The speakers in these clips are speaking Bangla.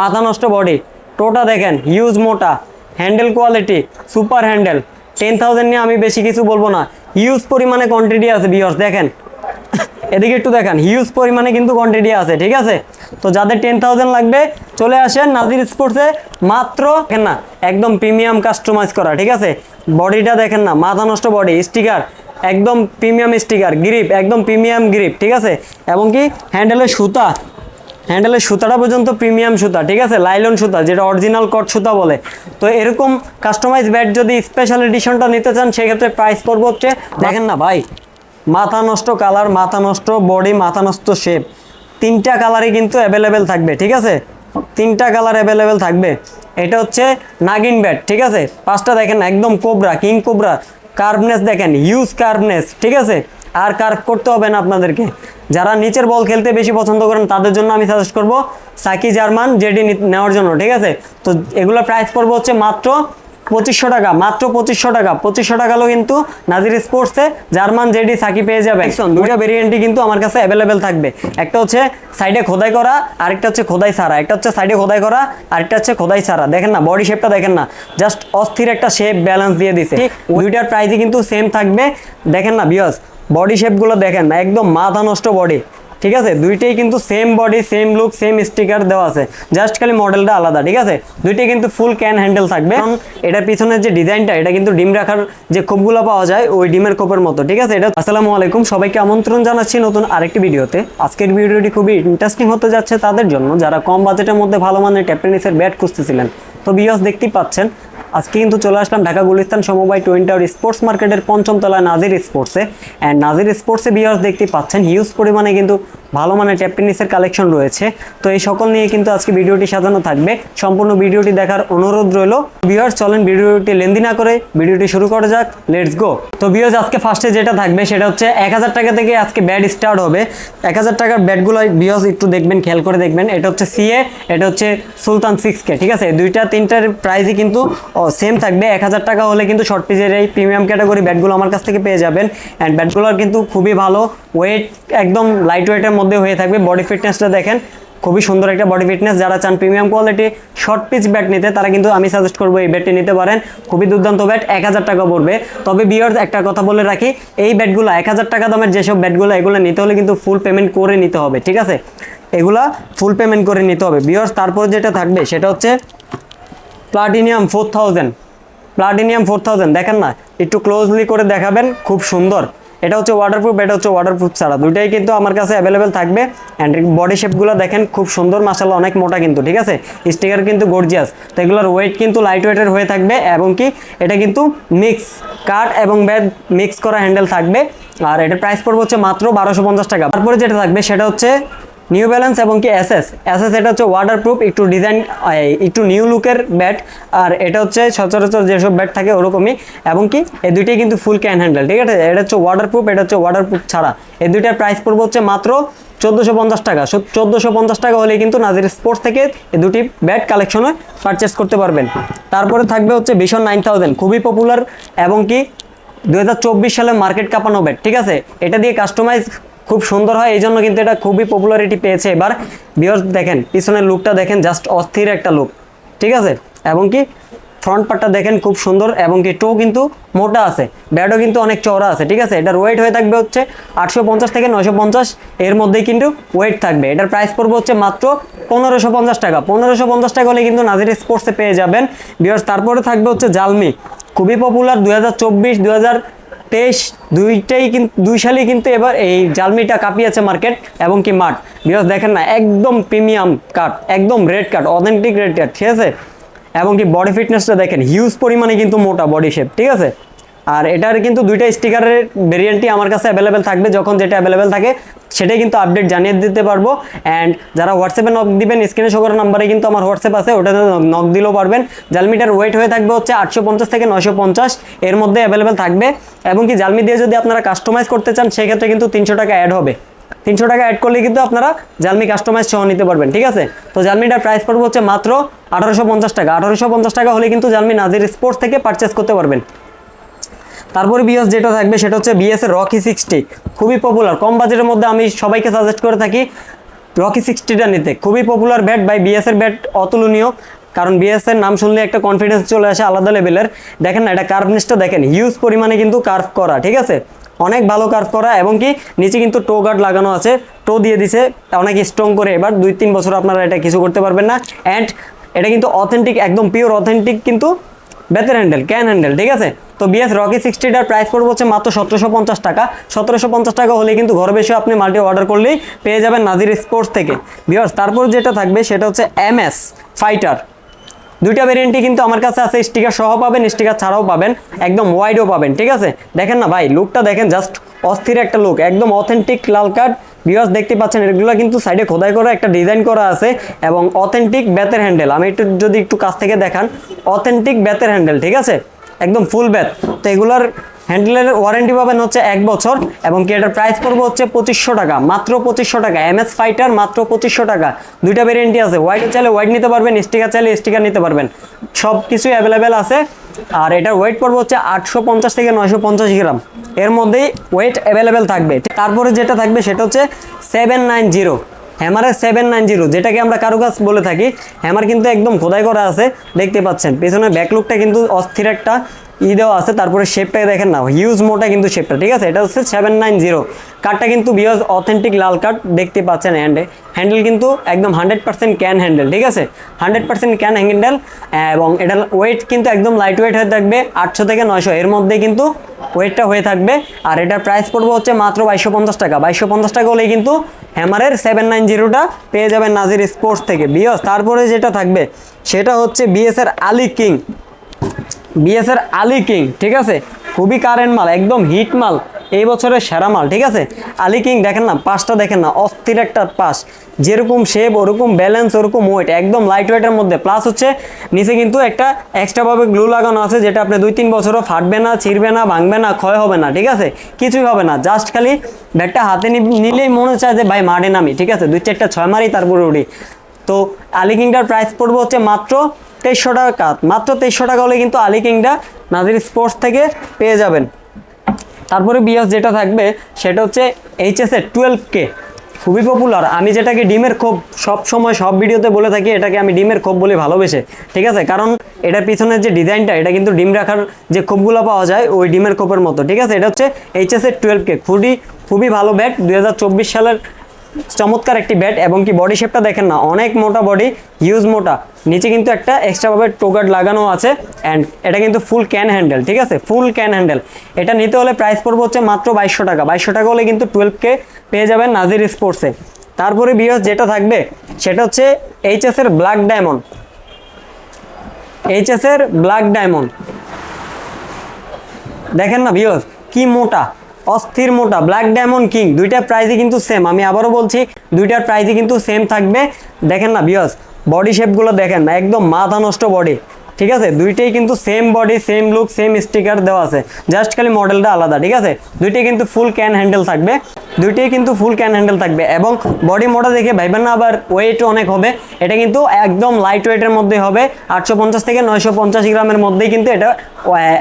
মাথা নষ্ট বডি টোটা দেখেন হিউজ মোটা handle quality super handle ten thousand নিয়ে আমি বেশি কিছু বলব না। হিউজ পরিমাণে কোয়ান্টিটি আছে বিয়র্স দেখেন। এদিকে একটু দেখেন হিউজ পরিমাণে কিন্তু কোয়ান্টিটি আছে, ঠিক আছে? তো যাদের টেন থাউজেন্ড লাগবে, চলে আসেন নাজির স্পোর্টসে মাত্র দেখেন না, একদম প্রিমিয়াম কাস্টমাইজ করা, ঠিক আছে? বডিটা দেখেন না, মাথা নষ্ট বডি স্টিকার একদম প্রিমিয়াম স্টিকার গ্রিপ একদম প্রিমিয়াম গ্রিপ ঠিক আছে? এবং কি হ্যান্ডেলের সুতা হ্যান্ডেলের সুতাটা পর্যন্ত প্রিমিয়াম সুতা, ঠিক আছে? লাইলন সুতা, যেটা অরিজিনাল কট সুতা বলে। তো এরকম কাস্টমাইজ ব্যাট যদি স্পেশাল এডিশনটা নিতে চান, সেক্ষেত্রে প্রাইস পড়ব হচ্ছে, দেখেন না ভাই, মাথা নষ্ট কালার মাথা নষ্ট বডি মাথা নষ্ট শেপ তিনটা কালারই কিন্তু অ্যাভেলেবেল থাকবে, ঠিক আছে? তিনটা কালার অ্যাভেলেবেল থাকবে। এটা হচ্ছে নাগিন ব্যাট ঠিক আছে? পাঁচটা দেখেন, একদম কোবরা কিং কোবরা কার্ভনেস দেখেন হিউজ কার্ভনেস ঠিক আছে? আর কার করতে হবে না আপনাদেরকে? যারা নিচের বল খেলতে বেশি পছন্দ করেন তাদের জন্য আমি সাজেস্ট করব সাকি জার্মান জেডি নেওয়ার জন্য ঠিক আছে? তো এগুলো প্রাইস পড়ব হচ্ছে মাত্র পঁচিশশো টাকা মাত্র পঁচিশশো টাকা। পঁচিশশো টাকা হলেও কিন্তু নাজির স্পোর্টসে জার্মান জেডি সাকি পেয়ে যাবে। দুইটা ভেরিয়েন্টই কিন্তু আমার কাছে অ্যাভেলেবেল থাকবে। একটা হচ্ছে সাইডে খোদাই করা আরেকটা হচ্ছে খোদাই ছাড়া। একটা হচ্ছে সাইডে খোদাই করা আরেকটা হচ্ছে খোদাই ছাড়া। দেখেন না বডি শেপটা দেখেন না। জাস্ট অস্থির একটা শেপ ব্যালেন্স দিয়ে দিছে। দুইটার প্রাইসই কিন্তু সেম থাকবে। দেখেন না বিয়স বডি শেপগুলো দেখেন, একদম মাথা নষ্ট বডি ঠিক আছে? দুইটাই কিন্তু same body same look same sticker দেওয়া আছে। জাস্ট খালি মডেলটা আলাদা, ঠিক আছে? দুইটাই কিন্তু ফুল ক্যান হ্যান্ডেল থাকবে। কারণ এটার পিছনের যে ডিজাইনটা, এটা কিন্তু ডিম রাখার যে খোপগুলো পাওয়া যায়, ওই ডিমের খোপের মতো, ঠিক আছে? এটা আসসালামু আলাইকুম, সবাইকে আমন্ত্রণ জানাচ্ছি নতুন আরেকটি ভিডিওতে। আজকের ভিডিওটি খুবই ইন্টারেস্টিং হতে যাচ্ছে তাদের জন্য। যারা কম বাজেটের মধ্যে ভালো মানের ট্যাপটেনিসের ব্যাট খুঁজতেছিলেন। তো বিয়স দেখতেই পাচ্ছেন আজকে কিন্তু চলে আসলাম ঢাকা গুলিস্তান সমবায় টোয়েন্টি আওয়ার স্পোর্টস মার্কেটের পঞ্চম তলায় নাজির স্পোর্টসে। অ্যান্ড নাজির স্পোর্টসে বিয়ার্স দেখতে পাচ্ছেন হিউজ পরিমাণে কিন্তু ভালো মানের ট্যাপ টেনিসের কালেকশন রয়েছে। তো এই সকল নিয়ে কিন্তু আজকে ভিডিওটি সাজানো থাকবে। সম্পূর্ণ ভিডিওটি দেখার অনুরোধ রইল। বিয়ার্স চলেন ভিডিওটি লেন্দি না করে ভিডিওটি শুরু করা যাক। লেটস গো তো বিয়ার্স আজকে ফার্স্টে যেটা থাকবে সেটা হচ্ছে এক হাজার টাকা থেকে আজকে ব্যাট স্টার্ট হবে। এক হাজার টাকার ব্যাটগুলো বিয়ার্স একটু দেখবেন, খেয়াল করে দেখবেন। এটা হচ্ছে সিএ এটা হচ্ছে সুলতান সিক্স কে ঠিক আছে? দুইটা, তিনটার প্রাইসই কিন্তু সেম থাকবে। এক হাজার টাকা হলে কিন্তু শর্ট পিচের এই প্রিমিয়াম ক্যাটাগরি ব্যাটগুলো আমার কাছ থেকে পেয়ে যাবেন। অ্যান্ড ব্যাটগুলোর কিন্তু খুবই ভালো। ওয়েট একদম লাইট ওয়েটের মধ্যে হয়ে থাকবে। বডি ফিটনেসটা দেখেন, খুবই সুন্দর একটা বডি ফিটনেস যারা চান premium quality short pitch bat নিতে, তারা কিন্তু আমি সাজেস্ট করব এই ব্যাটটি নিতে পারেন। খুবই দুর্দান্ত ব্যাট এক হাজার টাকা পড়বে। তবে বিয়ার্স একটা কথা বলে রাখি, এই ব্যাটগুলো এক হাজার টাকা দামের যেসব ব্যাটগুলো এগুলো নিতে হলে কিন্তু ফুল পেমেন্ট করে নিতে হবে, ঠিক আছে? এগুলা ফুল পেমেন্ট করে নিতে হবে। বিয়ার্স তারপর যেটা থাকবে, সেটা হচ্ছে platinum four thousand platinum four thousand দেখেন না? একটু ক্লোজলি করে দেখাবেন, খুব সুন্দর। এটা হচ্ছে ওয়াটারপ্রুফ এটা হচ্ছে ওয়াটারপ্রুফ ছাড়া। দুইটাই কিন্তু আমার কাছে অ্যাভেলেবেল থাকবে। অ্যান্ড বডি শেপগুলো দেখেন, খুব সুন্দর মাসাল্লাহ অনেক মোটা কিন্তু, ঠিক আছে? স্টিকার কিন্তু গর্জিয়াস তো এগুলোর ওয়েট কিন্তু লাইট ওয়েটের হয়ে থাকবে এবং কি, এটা কিন্তু মিক্স কাট এবং ব্যাগ মিক্স করা হ্যান্ডেল থাকবে। আর এটার প্রাইস পড়বে হচ্ছে মাত্র বারোশো পঞ্চাশ টাকা। তারপরে যেটা থাকবে, সেটা হচ্ছে নিউ ব্যালেন্স এবং কি এসএস এসএস এটা হচ্ছে ওয়াটারপ্রুফ একটু ডিজাইন একটু নিউ লুকের ব্যাট আর এটা হচ্ছে সচরাচর যেসব ব্যাট থাকে ওরকমই, এবং কি, এই দুইটাই কিন্তু ফুল ক্যান হ্যান্ডেল ঠিক আছে? এটা হচ্ছে ওয়াটারপ্রুফ এটা হচ্ছে ওয়াটারপ্রুফ ছাড়া। এই দুইটার প্রাইস পড়বে হচ্ছে মাত্র চোদ্দোশো পঞ্চাশ টাকা। চোদ্দোশো পঞ্চাশ টাকা হলে কিন্তু নাজির স্পোর্টস থেকে এই দুটি ব্যাট কালেকশনে পারচেস করতে পারবেন। তারপরে থাকবে হচ্ছে ভীষণ নাইন থাউজেন্ড খুবই পপুলার এবং কি দু হাজার চব্বিশ সালে মার্কেট কাঁপানো ব্যাট ঠিক আছে? এটা দিয়ে কাস্টমাইজ খুব সুন্দর হয় এই জন্য কিন্তু এটা খুবই পপুলারিটি পেয়েছে। এবার বিয়ার্স দেখেন, পিছনের লুকটা দেখেন জাস্ট অস্থির একটা লুক ঠিক আছে? এবং কি ফ্রন্ট পার্টটা দেখেন খুব সুন্দর, এবং কি টো কিন্তু মোটা আছে ব্যাটও কিন্তু অনেক চওড়া আছে, ঠিক আছে? এটার ওয়েট হয়ে থাকবে হচ্ছে আটশো পঞ্চাশ থেকে নশো এর মধ্যেই কিন্তু ওয়েট থাকবে। এটার প্রাইস পড়বে হচ্ছে মাত্র পনেরোশো পঞ্চাশ টাকা। পনেরোশো পঞ্চাশ টাকা হলে কিন্তু নাজির স্পোর্টসে পেয়ে যাবেন। বিয়ার্স তারপরে থাকবে হচ্ছে জালমি খুবই পপুলার দু হাজার চব্বিশ তেইশ, দুইটাই কিন্তু দুই সালেই কিন্তু এবার এই জালমিটা কাঁপিয়েছে মার্কেট এবং কি মাঠ। বিকজ দেখেন না, একদম প্রিমিয়াম কাট একদম red cut authentic red cut ঠিক আছে? এবং কি বডি ফিটনেসটা দেখেন হিউজ পরিমাণে কিন্তু মোটা বডি শেপ ঠিক আছে? আর এটার কিন্তু দুইটা স্টিকারের ভেরিয়েন্টই আমার কাছে অ্যাভেলেবেল থাকবে, যখন যেটা অ্যাভেলেবেল থাকে, সেটাই কিন্তু আপডেট জানিয়ে দিতে পারব। অ্যান্ড যারা হোয়াটসঅ্যাপে নক দিবেন স্ক্রিনে শো করার নাম্বারে কিন্তু আমার হোয়াটসঅ্যাপ আছে, ওটাতে নক দিলেও পারবেন। জালমিটার ওয়েট হয়ে থাকবে হচ্ছে আটশো পঞ্চাশ থেকে নশো পঞ্চাশ, এর মধ্যে অ্যাভেলেবেল থাকবে। এবং কি জালমি দিয়ে যদি আপনারা কাস্টমাইজ করতে চান, সেক্ষেত্রে কিন্তু তিনশো টাকা অ্যাড হবে। তিনশো টাকা অ্যাড করলে কিন্তু আপনারা জালমি কাস্টমাইজ সহ নিতে পারবেন, ঠিক আছে? তো জালমিটার প্রাইস পড়বে হচ্ছে মাত্র আঠারোশো পঞ্চাশ টাকা। আঠারোশো পঞ্চাশ টাকা হলে কিন্তু জালমি নাজির স্পোর্টস থেকে পারচেস করতে পারবেন। তারপরে বিএস যেটা থাকবে সেটা হচ্ছে বিএস এর রকি সিক্সটি খুবই পপুলার কম বাজেটের মধ্যে আমি সবাইকে সাজেস্ট করে থাকি রকি সিক্সটিটা নিতে। খুবই পপুলার ব্যাট বাই বিএস এর ব্যাট অতুলনীয়। কারণ বিএস এর নাম শুনলে একটা কনফিডেন্স চলে আসে আলাদা লেভেলের দেখেন না, এটা কার্ভনেসটা দেখেন। হিউজ পরিমাণে কিন্তু কার্ভ করা, ঠিক আছে? অনেক ভালো কার্ভ করা এবং কি নিচে কিন্তু টো গার্ড লাগানো আছে। টো দিয়ে দিছে, অনেক স্ট্রং করে। এবার দুই তিন বছর আপনারা এটা কিছু করতে পারবেন না। অ্যান্ড এটা কিন্তু অথেন্টিক একদম পিওর অথেন্টিক কিন্তু বেতের হ্যান্ডেল ক্যান হ্যান্ডেল ঠিক আছে? তো বিএস রকি সিক্সটিটার প্রাইস পড়বে হচ্ছে মাত্র সতেরোশো পঞ্চাশ টাকা। সতেরোশো পঞ্চাশ টাকা হলে কিন্তু ঘরে বসে আপনি মাল্টি অর্ডার করলেই পেয়ে যাবেন নাজির স্পোর্টস থেকে। বিয়ার্স তারপর যেটা থাকবে সেটা হচ্ছে এম এস ফাইটার দুইটা ভেরিয়েন্টই কিন্তু আমার কাছে আছে স্টিকার সহ পাবেন স্টিকার ছাড়াও পাবেন, একদম ওয়াইডও পাবেন, ঠিক আছে? দেখেন না ভাই লুকটা দেখেন জাস্ট অস্থির একটা লুক একদম অথেন্টিক লাল কার্ড ভিউয়ার্স দেখতে পাচ্ছেন, এগুলো কিন্তু সাইডে খোদাই করা একটা ডিজাইন করা আছে এবং অথেন্টিক বেতের হ্যান্ডেল আমি একটু যদি একটু কাছ থেকে দেখান অথেন্টিক বেতের হ্যান্ডেল ঠিক আছে? একদম ফুল ব্যাথ তো এগুলার হ্যান্ডেলের ওয়ারেন্টি পাবেন হচ্ছে এক বছর এবং কি এটার প্রাইস পড়বে হচ্ছে পঁচিশশো টাকা। মাত্র পঁচিশশো টাকা। এম এস ফাইটার মাত্র পঁচিশশো টাকা। দুইটা ভেরিয়েন্টই আছে। হোয়াইট চাইলে হোয়াইট নিতে পারবেন স্টিকার চাইলে স্টিকার নিতে পারবেন। সব কিছুই অ্যাভেলেবেল আছে। আর এটার ওয়েট পড়বে হচ্ছে আটশো পঞ্চাশ থেকে নয়শো পঞ্চাশ গ্রাম। এর মধ্যেই ওয়েট অ্যাভেলেবেল থাকবে। তারপরে যেটা থাকবে সেটা হচ্ছে সেভেন নাইন জিরো হ্যামারের সেভেন নাইন জিরো যেটাকে আমরা কারুকাজ বলে থাকি হ্যামার কিন্তু একদম খোদাই করা আছে, দেখতে পাচ্ছেন। পেছনে ব্যাকলুকটা কিন্তু অস্থির একটা ই দেওয়া আছে, তারপরে শেপটাকে দেখেন না হিউজ মোটা কিন্তু শেপটা ঠিক আছে? এটা হচ্ছে সেভেন নাইন জিরো কার্ডটা কিন্তু বিয়জ অথেন্টিক লাল কার্ড, দেখতে পাচ্ছেন হ্যান্ডে হ্যান্ডেল কিন্তু একদম হান্ড্রেড পার্সেন্ট ক্যান হ্যান্ডেল ঠিক আছে? হান্ড্রেড পার্সেন্ট ক্যান হ্যান্ডেল এবং এটার ওয়েট কিন্তু একদম লাইট ওয়েট হয়ে থাকবে, আটশো থেকে নয়শো। এর মধ্যে কিন্তু ওয়েটটা হয়ে থাকবে, আর এটার প্রাইস পড়বে হচ্ছে মাত্র বাইশশো পঞ্চাশ টাকা। বাইশশো পঞ্চাশ টাকা হলেই কিন্তু হ্যামারের সেভেন নাইন জিরোটা পেয়ে যাবেন নাজির স্পোর্টস থেকে। বিয়স তারপরে যেটা থাকবে, সেটা হচ্ছে বিএসের আলি কিং বিএসের আলি কিং, ঠিক আছে? খুবই কারেন্ট মাল, একদম হিট মাল, এই বছরের সেরা মাল, ঠিক আছে? আলি কিং দেখেন না পাশটা দেখেন না, অস্থির একটা পাশ যেরকম শেপ ওরকম ব্যালেন্স ওরকম ওয়েট একদম লাইট ওয়েটের মধ্যে। প্লাস হচ্ছে, নিচে কিন্তু একটা এক্সট্রাভাবে গ্লু লাগানো আছে, যেটা আপনি দুই তিন বছরও ফাটবে না, ছিঁড়বে না, ভাঙবে না, ক্ষয় হবে না, ঠিক আছে? কিছুই হবে না জাস্ট খালি ব্যাটটা হাতে নিলেই মনে চায় যে, ভাই মারে নামি। ঠিক আছে? দুই চারটা ছয় মারি, তারপরে উঠি তো আলি কিংটার প্রাইস পড়বে হচ্ছে মাত্র তেইশশো টাকা মাত্র তেইশশো টাকা হলে কিন্তু আলি কিংটা নাজির স্পোর্টস থেকে পেয়ে যাবেন। তারপরে বিয়াস যেটা থাকবে, সেটা হচ্ছে এইচএস এর টুয়েলভ কে খুবই পপুলার আমি যেটাকে ডিমের খোপ সব সময় সব ভিডিওতে বলে থাকি, এটাকে আমি ডিমের খোপ বলে ভালোবেসে। ঠিক আছে? কারণ এটার পিছনের যে ডিজাইনটা, এটা কিন্তু ডিম রাখার যে খোপগুলো পাওয়া যায়, ওই ডিমের খোপের মতো। ঠিক আছে? এটা হচ্ছে এইচএস এর টুয়েলভ কে খুবই খুবই ভালো ব্যাট দুই হাজার চব্বিশ সালের চমৎকার একটি ব্যাট এবং কি বডি শেপটা দেখেন না, অনেক মোটা বডি হিউজ মোটা। নিচে কিন্তু একটা এক্সট্রাভাবে টোগার্ড লাগানো আছে অ্যান্ড এটা কিন্তু ফুল ক্যান হ্যান্ডেল ঠিক আছে? ফুল ক্যান হ্যান্ডেল এটা নিতে হলে প্রাইস পড়বে হচ্ছে মাত্র বাইশশো টাকা। বাইশশো টাকা হলে কিন্তু টুয়েলভকে পেয়ে যাবেন নাজির স্পোর্টসে তারপরে বিয়স যেটা থাকবে, সেটা হচ্ছে এইচএস এর ব্ল্যাক ডায়মন্ড এইচএস এর ব্ল্যাক ডায়মন্ড দেখেন না ভিউয়ার্স কি মোটা। অস্থির মোটা ব্ল্যাক ডায়মন্ড কিং দুইটার প্রাইজই কিন্তু সেম আমি আবারও বলছি, দুইটার প্রাইজই কিন্তু সেম থাকবে। দেখেন না বিয়স বডি শেপগুলো দেখেন না, একদম মাথা নষ্ট বডি ঠিক আছে? দুইটাই কিন্তু same body same look same sticker দেওয়া আছে। জাস্ট খালি মডেলটা আলাদা, ঠিক আছে? দুইটাই কিন্তু ফুল ক্যান হ্যান্ডেল থাকবে। দুইটাই কিন্তু ফুল ক্যান হ্যান্ডেল থাকবে এবং বডি মোটা দেখে ভাইবেন না, আবার ওয়েট অনেক হবে। এটা কিন্তু একদম লাইট ওয়েটের মধ্যে হবে। আটশো পঞ্চাশ থেকে নয়শো পঞ্চাশ গ্রামের মধ্যেই কিন্তু এটা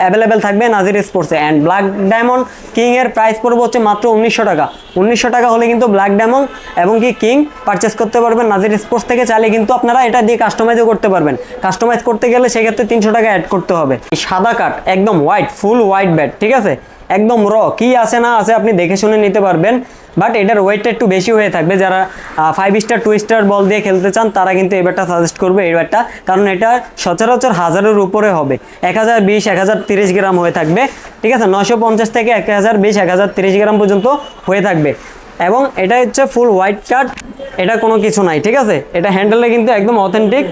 অ্যাভেলেবেল থাকবে নাজির স্পোর্টসে অ্যান্ড ব্ল্যাক ডায়মন্ড কিং এর প্রাইস পড়বে হচ্ছে মাত্র উনিশশো টাকা। উনিশশো টাকা হলে কিন্তু ব্ল্যাক ডায়মন্ড এবং কি কিং পারচেস করতে পারবেন নাজির স্পোর্টস থেকে। চাইলে কিন্তু আপনারা এটা দিয়ে কাস্টমাইজও করতে পারবেন। কাস্টমাইজ করতে গেলে সেক্ষেত্রে তিনশো টাকা অ্যাড করতে হবে। সাদা কাঠ একদম হোয়াইট ফুল হোয়াইট ব্যাট ঠিক আছে? একদম র কি আছে না আছে আপনি দেখে শুনে নিতে পারবেন বাট এটার ওয়েটটা একটু বেশি হয়ে থাকবে। যারা ফাইভ স্টার টু স্টার বল দিয়ে খেলতে চান, তারা কিন্তু এই ব্যাটটা সাজেস্ট করবে এই ব্যাটটা, কারণ এটা সচরাচর হাজারের উপরে হবে। এক হাজার বিশ, এক হাজার তিরিশ গ্রাম হয়ে থাকবে, ঠিক আছে? নশো পঞ্চাশ থেকে এক হাজার বিশ, এক হাজার তিরিশ গ্রাম পর্যন্ত হয়ে থাকবে। এবং এটা হচ্ছে ফুল হোয়াইট কার্ড এটা কোনো কিছু নাই, ঠিক আছে? এটা হ্যান্ডেলটা কিন্তু একদম অথেন্টিক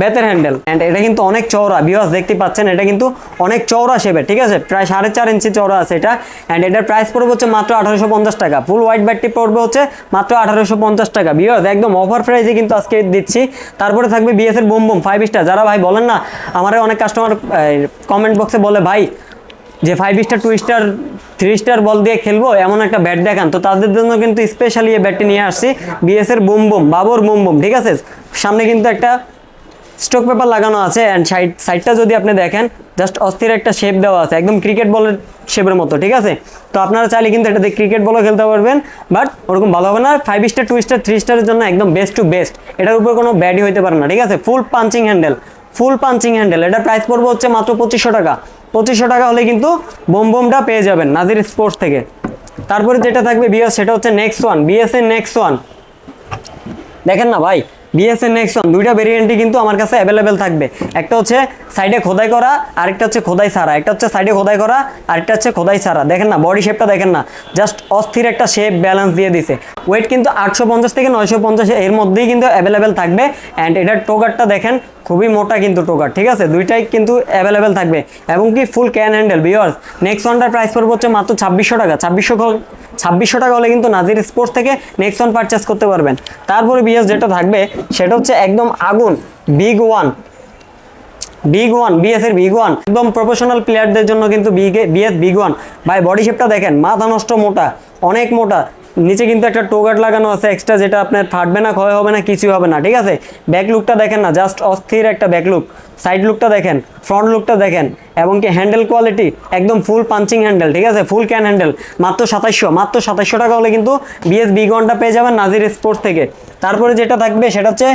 বেতের হ্যান্ডেল অ্যান্ড এটা কিন্তু অনেক চওড়া বিওয়াস দেখতে পাচ্ছেন, এটা কিন্তু অনেক চওড়া শেপের ঠিক আছে? প্রায় সাড়ে চার ইঞ্চি চওড়া আছে এটা। অ্যান্ড এটার প্রাইস পড়বে হচ্ছে মাত্র আঠারোশো পঞ্চাশ টাকা। ফুল হোয়াইট ব্যাটটি পড়বে হচ্ছে মাত্র আঠারোশো পঞ্চাশ টাকা। বিওয়াস একদম অফার প্রাইসে কিন্তু আজকে দিচ্ছি। তারপরে থাকবে বিএস এর বোম বোম ফাইভ স্টার যারা ভাই বলেন না, আমার অনেক কাস্টমার কমেন্ট বক্সে বলে, ভাই যে five star two star three star বল দিয়ে খেলব, এমন একটা ব্যাট দেখান। তো তাদের জন্য কিন্তু স্পেশালি এই ব্যাটটি নিয়ে আসছি। বিএস এর boom boom, Babar boom boom, ঠিক আছে? সামনে কিন্তু একটা স্টক পেপার লাগানো আছে অ্যান্ড সাইড সাইডটা যদি আপনি দেখেন জাস্ট অস্থির একটা শেপ দেওয়া আছে, একদম ক্রিকেট বলের শেপের মতো, ঠিক আছে? তো আপনারা চাইলে কিন্তু এটাতে ক্রিকেট বলও খেলতে পারবেন বাট ওরকম ভালো হবে না। Five star two star three স্টারের জন্য একদম বেস্ট টু বেস্ট এটার উপর কোনো ব্যাডই হতে পারে না, ঠিক আছে? Full punching handle full punching handle এটার প্রাইস পড়বে হচ্ছে মাত্র পঁচিশশো টাকা। পঁচিশশো টাকা হলে কিন্তু বোম বোমটা পেয়ে যাবেন নাজির স্পোর্টস থেকে। তারপরে যেটা থাকবে বিএস সেটা হচ্ছে নেক্সট ওয়ান বিএস এর নেক্সট ওয়ান দেখেন না ভাই বিএসএন নেক্সন দুইটা ভেরিয়েন্টই কিন্তু আমার কাছে অ্যাভেলেবেল থাকবে। একটা হচ্ছে সাইডে খোদাই করা, আরেকটা হচ্ছে খোদাই ছাড়া একটা হচ্ছে সাইডে খোদাই করা, আরেকটা হচ্ছে খোদাই ছাড়া দেখেন না বডি শেপটা দেখেন না জাস্ট অস্থির একটা শেপ ব্যালেন্স দিয়ে দিছে। ওয়েট কিন্তু আটশো পঞ্চাশ থেকে নয়শো পঞ্চাশ এর মধ্যেই কিন্তু অ্যাভেলেবেল থাকবে। অ্যান্ড এটার টোগারটা দেখেন খুবই মোটা কিন্তু টোকার, ঠিক আছে? দুইটাই কিন্তু অ্যাভেলেবেল থাকবে। এবং কি ফুল ক্যান হ্যান্ডেল বিয়ার্স নেক্সট ওয়ানটার প্রাইস পড়বে হচ্ছে মাত্র ছাব্বিশশো টাকা। ছাব্বিশশো ছাব্বিশশো টাকা হলে কিন্তু নাজির স্পোর্টস থেকে নেক্সট ওয়ান পারচেস করতে পারবেন। তারপরে বিএস যেটা থাকবে, সেটা হচ্ছে একদম আগুন big one big one BS এর বিগ ওয়ান একদম প্রফেশনাল প্লেয়ারদের জন্য কিন্তু বিএস বিগ ওয়ান ভাই বডি শেপটা দেখেন, মাথা নষ্ট মোটা, অনেক মোটা। নিচে কিন্তু একটা টোগাট লাগানো আছে এক্সট্রা যেটা আপনার ফাটবে না, ক্ষয় হবে না, কিছুই হবে না, ঠিক আছে? ব্যাক লুকটা দেখেন না জাস্ট অস্থির একটা ব্যাক লুক সাইড লুকটা দেখেন ফ্রন্ট লুকটা দেখেন, এবং কি হ্যান্ডেল কোয়ালিটি একদম ফুল পাঞ্চিং হ্যান্ডেল ঠিক আছে? ফুল ক্যান হ্যান্ডেল মাত্র সাতাইশশো মাত্র সাতাইশশো টাকা হলে কিন্তু বিএস বিগ ওয়ানটা পেয়ে যাবেন নাজির স্পোর্টস থেকে। তারপরে যেটা থাকবে, সেটা হচ্ছে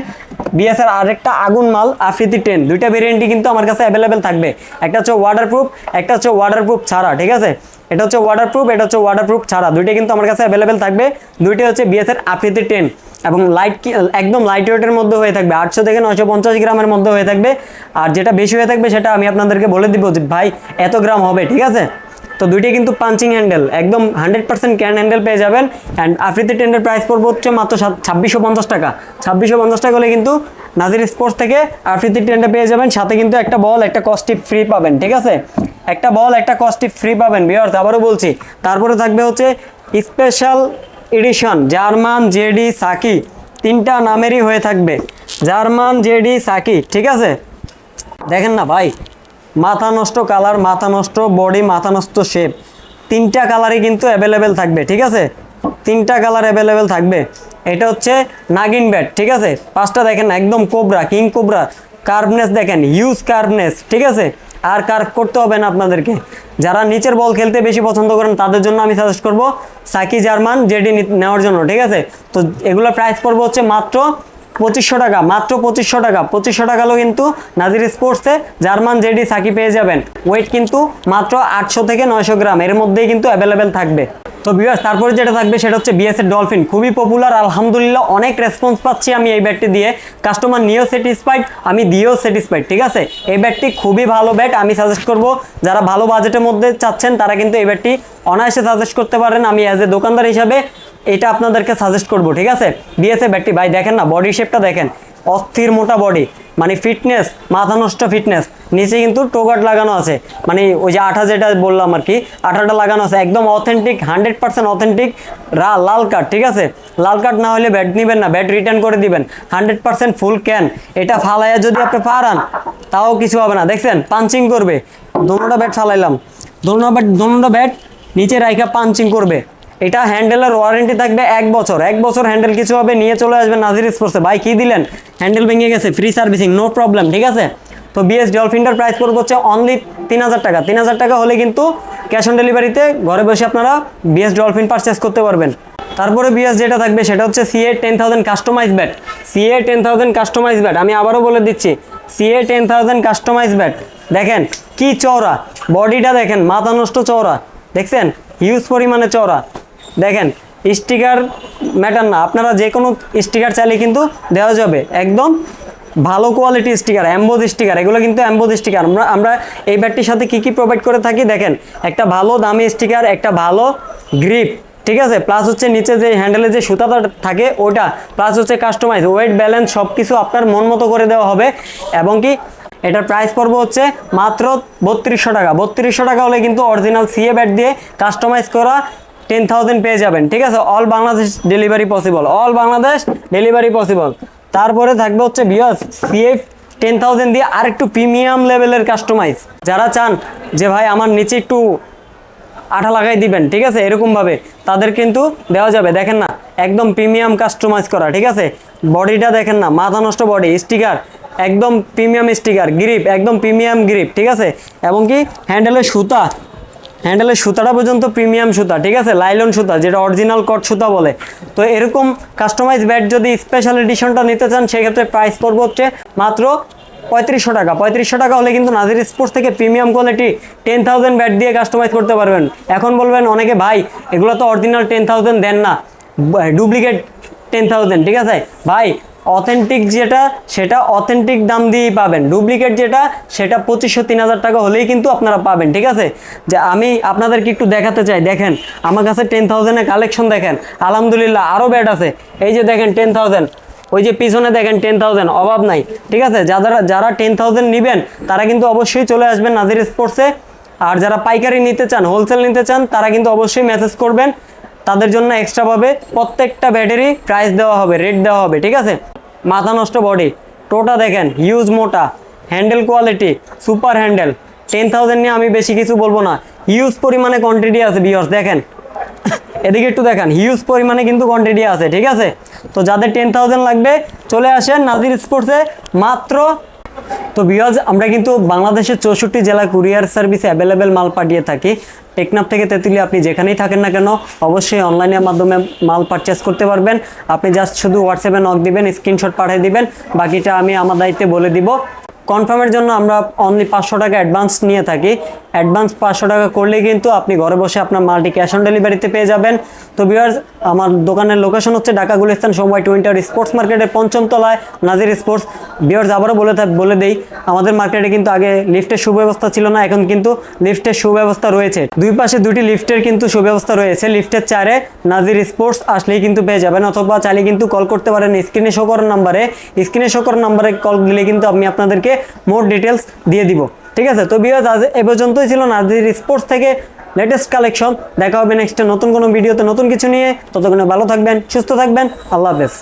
বিএস এর আরেকটা আগুন মাল আফ্রিদি টেন দুইটা ভেরিয়েন্টই কিন্তু আমার কাছে অ্যাভেলেবেল থাকবে। একটা হচ্ছে ওয়াটারপ্রুফ একটা হচ্ছে ওয়াটারপ্রুফ ছাড়া, ঠিক আছে? এটা হচ্ছে ওয়াটারপ্রুফ এটা হচ্ছে ওয়াটারপ্রুফ ছাড়া। দুইটা কিন্তু আমার কাছে অ্যাভেলেবেল থাকবে। দুইটা হচ্ছে বিএস এর আফ্রিদি টেন এবং লাইট একদম লাইট ওয়েটের মধ্যে হয়ে থাকবে। আটশো থেকে নয়শো পঞ্চাশ গ্রামের মধ্যে হয়ে থাকবে। আর যেটা বেশি হয়ে থাকবে সেটা আমি আপনাদেরকে বলে দিব যে, ভাই, এত গ্রাম হবে, ঠিক আছে? তো দুইটাই কিন্তু পাঞ্চিং হ্যান্ডেল একদম হান্ড্রেড পার্সেন্ট ক্যান হ্যান্ডেল পেয়ে যাবেন। অ্যান্ড আফ্রিতি টেন্ডের প্রাইস পড়বে হচ্ছে মাত্র ছাব্বিশশো পঞ্চাশ টাকা। ছাব্বিশশো পঞ্চাশ টাকা হলে কিন্তু নাজির স্পোর্টস থেকে আফ্রিদি টেন্ডে পেয়ে যাবেন। সাথে কিন্তু একটা বল একটা কস্টিপ ফ্রি পাবেন, ঠিক আছে? একটা বল একটা কস্টিপ ফ্রি পাবেন বিয়ার্স আবারও বলছি। তারপরে থাকবে হচ্ছে স্পেশাল এডিশন জার্মান জেডি সাকি। তিনটা নামেরই হয়ে থাকবে, জার্মান জেডি সাকি, ঠিক আছে? দেখেন না ভাই, মাথা নষ্ট কালার মাথা নষ্ট বডি মাথা নষ্ট শেপ তিনটা কালারই কিন্তু অ্যাভেলেবেল থাকবে, ঠিক আছে? তিনটা কালার অ্যাভেলেবেল থাকবে। এটা হচ্ছে নাগিন ব্যাট, ঠিক আছে? পাঁচটা দেখেন, একদম কোবরা কিং কোবরা কার্ভনেস দেখেন হিউজ কার্ভনেস ঠিক আছে? আর কার্ভ করতে হবে না আপনাদেরকে। যারা নিচের বল খেলতে বেশি পছন্দ করেন, তাদের জন্য আমি সাজেস্ট করব সাকি জার্মান জেডি নেওয়ার জন্য, ঠিক আছে? তো এগুলো প্রাইস পড়বে হচ্ছে মাত্র পঁচিশশো টাকা, মাত্র পঁচিশশো টাকা। পঁচিশশো টাকা হলো কিন্তু নাজির স্পোর্টসে জার্মান জেডি সাকি পেয়ে যাবেন। ওয়েট কিন্তু মাত্র আটশো থেকে নয়শো গ্রাম। এর মধ্যেই কিন্তু অ্যাভেলেবেল থাকবে। তো বিয়ার্স তারপরে যেটা থাকবে সেটা হচ্ছে বিএসএর ডলফিন খুবই পপুলার আলহামদুলিল্লাহ অনেক রেসপন্স পাচ্ছি আমি এই ব্যাটটি দিয়ে। কাস্টমার নিয়েও স্যাটিসফাইড আমি দিয়েও স্যাটিসফাইড ঠিক আছে? এই ব্যাটটি খুবই ভালো ব্যাট আমি সাজেস্ট করব, যারা ভালো বাজেটের মধ্যে চাচ্ছেন, তারা কিন্তু এই ব্যাটটি অনায়াসে সাজেস্ট করতে পারেন। আমি অ্যাজ এ দোকানদার হিসাবে এটা আপনাদেরকে সাজেস্ট করব, ঠিক আছে? বিএসএ ব্যাটটি ভাই, দেখেন না বডি শেপটা দেখেন। অস্থির মোটা বডি মানে ফিটনেস মাথা নষ্ট ফিটনেস নিচে কিন্তু টোগাট লাগানো আছে। মানে ওই যে আঠা যেটা বললাম আর কি আঠাটা লাগানো আছে। একদম অথেন্টিক হান্ড্রেড পার্সেন্ট অথেন্টিক রা, লাল কার্ড ঠিক আছে? লাল কার্ড না হলে ব্যাট নেবেন না ব্যাট রিটার্ন করে দিবেন। হান্ড্রেড পার্সেন্ট ফুল ক্যান এটা ফালাইয়া যদি আপনি পারান তাও কিছু হবে না। দেখছেন? পাঞ্চিং করবে। দোনোটা ব্যাট ফালাইলাম। দোনো ব্যাট দোনোটা ব্যাট নিচে রাইখা পাঞ্চিং করবে। এটা হ্যান্ডেলের ওয়ারেন্টি থাকবে এক বছর। এক বছর হ্যান্ডেল কিছু হবে, নিয়ে চলে আসবে নাজির স্পোর্টসে ভাই, কী দিলেন? হ্যান্ডেল ভেঙে গেছে ফ্রি সার্ভিসিং নো প্রবলেম ঠিক আছে? তো বিএস ডলফিনটার প্রাইস পড়বে হচ্ছে অনলি তিন হাজার টাকা। তিন হাজার টাকা হলে কিন্তু ক্যাশ অন ডেলিভারিতে ঘরে বসে আপনারা বিএস ডলফিন পারচেস করতে পারবেন। তারপরে বিএস যেটা থাকবে, সেটা হচ্ছে CA ten thousand customise bat CA ten thousand customise bat আমি আবারও বলে দিচ্ছি CA ten thousand customise bat দেখেন কি চওড়া বডিটা দেখেন, মাথা নষ্ট চওড়া, দেখছেন? হিউজ পরিমাণে চওড়া। দেখেন স্টিকার ম্যাটার না। আপনারা যে কোনো স্টিকার চাইলে কিন্তু দেওয়া যাবে। একদম ভালো কোয়ালিটি স্টিকার অ্যাম্বোজ স্টিকার এগুলো কিন্তু অ্যাম্বোজ স্টিকার আমরা আমরা এই ব্যাটটির সাথে কি কি প্রোভাইড করে থাকি? দেখেন, একটা ভালো দামি স্টিকার একটা ভালো গ্রিপ ঠিক আছে? প্লাস হচ্ছে নিচে যে হ্যান্ডেলে যে সুতাটা থাকে, ওটা। প্লাস হচ্ছে কাস্টমাইজ ওয়েট ব্যালেন্স সব কিছু আপনার মন মতো করে দেওয়া হবে। এবং কি, এটার প্রাইস পড়বে হচ্ছে মাত্র বত্রিশশো টাকা। বত্রিশশো টাকা হলে কিন্তু অরিজিনাল সিএ ব্যাট দিয়ে কাস্টমাইজ করা টেন থাউজেন্ড পেয়ে যাবেন, ঠিক আছে? All Bangladesh delivery possible all Bangladesh delivery possible তারপরে থাকবে হচ্ছে বিয়স সিএফ টেন থাউজেন্ড দিয়ে আর একটু প্রিমিয়াম লেভেলের কাস্টমাইজ যারা চান যে, ভাই, আমার নিচে একটু আঠা লাগাই দিবেন ঠিক আছে? এরকমভাবে। তাদের কিন্তু দেওয়া যাবে। দেখেন না, একদম প্রিমিয়াম কাস্টমাইজ করা, ঠিক আছে? বডিটা দেখেন না, মাথা নষ্ট বডি স্টিকার একদম প্রিমিয়াম স্টিকার গ্রিপ একদম প্রিমিয়াম গ্রিপ ঠিক আছে? এবং কি হ্যান্ডেলের সুতা হ্যান্ডেলের সুতাটা পর্যন্ত প্রিমিয়াম সুতা, ঠিক আছে? লাইলন সুতা, যেটা অরিজিনাল কট সুতা বলে। তো এরকম কাস্টমাইজ ব্যাট যদি স্পেশাল এডিশনটা নিতে চান, সেক্ষেত্রে প্রাইস পড়বে হচ্ছে মাত্র পঁয়ত্রিশশো টাকা। পঁয়ত্রিশশো টাকা হলে কিন্তু নাজির স্পোর্টস থেকে premium quality ten thousand bat দিয়ে কাস্টমাইজ করতে পারবেন। এখন বলবেন অনেকে, ভাই, এগুলো তো অরিজিনাল টেন থাউজেন্ড দেন না। ডুপ্লিকেট টেন থাউজেন্ড ঠিক আছে? ভাই অথেন্টিক যেটা, সেটা অথেন্টিক দাম দিয়েই পাবেন। ডুপ্লিকেট যেটা, সেটা পঁচিশশো তিন হাজার টাকা হলেই কিন্তু আপনারা পাবেন, ঠিক আছে? যে আমি আপনাদেরকে একটু দেখাতে চাই, দেখেন, আমার কাছে টেন থাউজেন্ডের কালেকশন দেখেন, আলহামদুলিল্লাহ আরও ব্যাট আছে। এই যে দেখেন টেন থাউজেন্ড ওই যে পিছনে দেখেন টেন থাউজেন্ড অভাব নাই, ঠিক আছে? যারা যারা টেন থাউজেন্ড নেবেন, তারা কিন্তু অবশ্যই চলে আসবেন নাজির স্পোর্টসে আর যারা পাইকারি নিতে চান হোলসেল নিতে চান, তারা কিন্তু অবশ্যই মেসেজ করবেন। তাদের জন্য এক্সট্রাভাবে প্রত্যেকটা ব্যাটারি প্রাইস দেওয়া হবে রেট দেওয়া হবে, ঠিক আছে? মাথা নষ্ট বডি টোটা দেখেন হিউজ মোটা handle quality super handle ten thousand নিয়ে আমি বেশি কিছু বলব না হিউজ পরিমাণে কোয়ান্টিটি আছে বিয়র্স দেখেন। এদিকে একটু দেখেন হিউজ পরিমাণে কিন্তু কোয়ান্টিটি আছে, ঠিক আছে? তো যাদের টেন থাউজেন্ড লাগবে, চলে আসেন নাজির স্পোর্টসে মাত্র, তো বিয়াজ আমরা কিন্তু বাংলাদেশের চৌষট্টি জেলা কুরিয়ার সার্ভিসে অ্যাভেলেবেল মাল পাঠিয়ে থাকি। টেকনাফ থেকে তেঁতুলি আপনি যেখানেই থাকেন না কেন, অবশ্যই অনলাইনের মাধ্যমে মাল পারচেস করতে পারবেন। আপনি জাস্ট শুধু হোয়াটসঅ্যাপে নক দিবেন স্ক্রিনশট পাঠিয়ে দিবেন। বাকিটা আমি আমার দায়িত্বে বলে দিব। কনফার্মের জন্য আমরা অনলি পাঁচশো টাকা অ্যাডভান্স নিয়ে থাকি। অ্যাডভান্স পাঁচশো টাকা করলে কিন্তু আপনি ঘরে বসে আপনার মালটি ক্যাশ অন ডেলিভারিতে পেয়ে যাবেন। তো বিয়ার্স আমার দোকানের লোকেশন হচ্ছে ঢাকা গুলিস্তান সময় টুইন্টার স্পোর্টস মার্কেটের পঞ্চম তলায়, নাজির স্পোর্টস বিয়ার্স আবারও বলে বলে দেই, আমাদের মার্কেটে কিন্তু আগে লিফটের সুব্যবস্থা ছিল না, এখন কিন্তু লিফটের সুব্যবস্থা রয়েছে। দুই পাশে দুটি লিফটের কিন্তু সুব্যবস্থা রয়েছে লিফটের চারে নাজির স্পোর্টস আসলেই কিন্তু পেয়ে যাবেন, অথবা চাইলে কিন্তু কল করতে পারেন স্ক্রিনে শো করার নাম্বারে স্ক্রিনে শো করার নাম্বারে কল দিলে কিন্তু আমি আপনাদেরকে মোর ডিটেলস দিয়ে দিব। ঠিক আছে? তো বিয়াজ আজ এ পর্যন্তই ছিল নাজির স্পোর্টস থেকে লেটেস্ট কালেকশন দেখা হবে নেক্সটে নতুন কোনো ভিডিওতে নতুন কিছু নিয়ে। ততক্ষণে ভালো থাকবেন, সুস্থ থাকবেন। আল্লাহ হাফেজ।